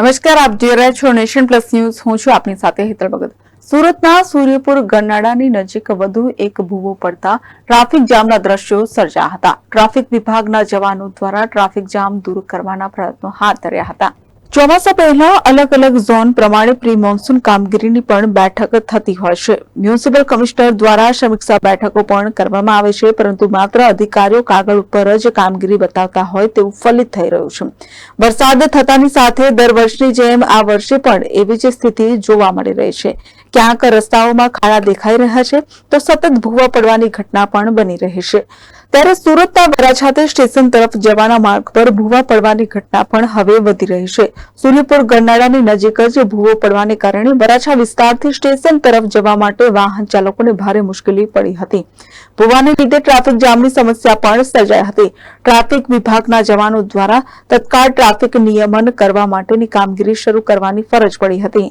નમસ્કાર, આપ જોઈ રહ્યા છો નેશન પ્લસ ન્યૂઝ. હું છું આપની સાથે હેતલ ભગત. સુરતના સૂર્યપુર ગરનાળાની નજીક વધુ એક ભૂવો પડતા ટ્રાફિક જામના દ્રશ્યો સર્જા હતા. ટ્રાફિક વિભાગના જવાનો દ્વારા ટ્રાફિક જામ દૂર કરવાના પ્રયત્નો હાથ ધર્યા હતા. ચોમાસા પહેલા અલગ અલગ ઝોન પ્રમાણે પ્રી મોન્સૂન કામગીરીની પણ બેઠક થતી હોય છે. મ્યુનિસિપલ કમિશનર દ્વારા સમીક્ષા બેઠકો પણ કરવામાં આવે છે, પરંતુ માત્ર અધિકારીઓ કાગળ ઉપર જ કામગીરી બતાવતા હોય તેવું ફલિત થઈ રહ્યું છે. વરસાદ થતાની સાથે દર વર્ષની જેમ આ વર્ષે પણ એવી જ સ્થિતિ જોવા મળી રહી છે. ક્યાંક રસ્તાઓમાં ખાડા દેખાઈ રહ્યા છે, તો સતત ભૂવા પડવાની ઘટના પણ બની રહી છે. ત્યારે સુરતના વરાછાતે સ્ટેશન તરફ જવાના માર્ગ પર ભૂવા પડવાની ઘટના પણ હવે વધી રહી છે. સૂર્યપુર ગરનાળાની નજીક જ ભૂવો પડવાને કારણે વરાછા વિસ્તારથી સ્ટેશન તરફ જવા માટે વાહન ચાલકોને ભારે મુશ્કેલી પડી હતી. ભૂવાને લીધે ટ્રાફિક જામની સમસ્યા પણ સર્જાઈ હતી. ટ્રાફિક વિભાગના જવાનો દ્વારા તત્કાળ ટ્રાફિક નિયમન કરવા માટેની કામગીરી શરૂ કરવાની ફરજ પડી હતી.